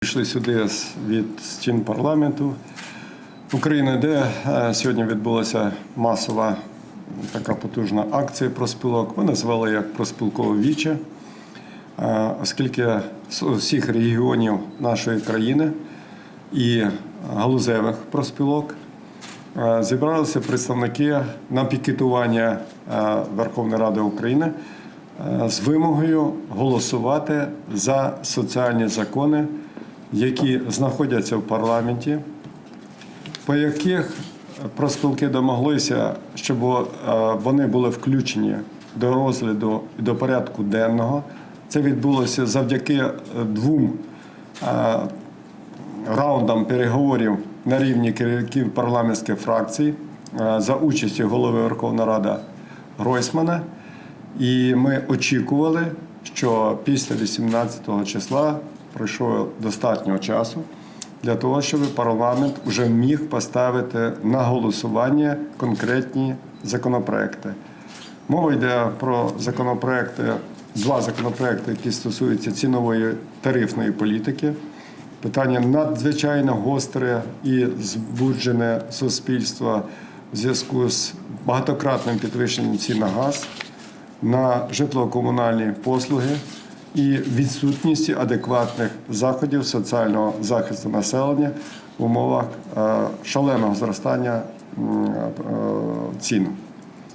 Прийшли сюди від стін парламенту. України, де е, сьогодні відбулася масова така потужна акція проспілок. Ми назвали як проспілкове віче, Е, оскільки з усіх регіонів нашої країни і галузевих проспілок е, зібралися представники на пікетування Верховної Ради України з вимогою голосувати за соціальні закони, які знаходяться в парламенті, по яких проспілки домоглися, щоб е, вони були включені до розгляду і до порядку денного. Це відбулося завдяки е, двом е, раундам переговорів на рівні керівників парламентських фракцій за участю голови Верховної Ради Гройсмана. І ми очікували, що після 18 числа пройшло достатньо часу для того, щоб парламент вже міг поставити на голосування конкретні законопроекти. Мова йде про законопроекти, два законопроекти, які стосуються цінової тарифної політики. Питання надзвичайно гостре і збуджене суспільство в зв'язку з багатократним підвищенням цін на газ, на житлово-комунальні послуги і відсутністю адекватних заходів соціального захисту населення в умовах е, шаленого зростання е, цін.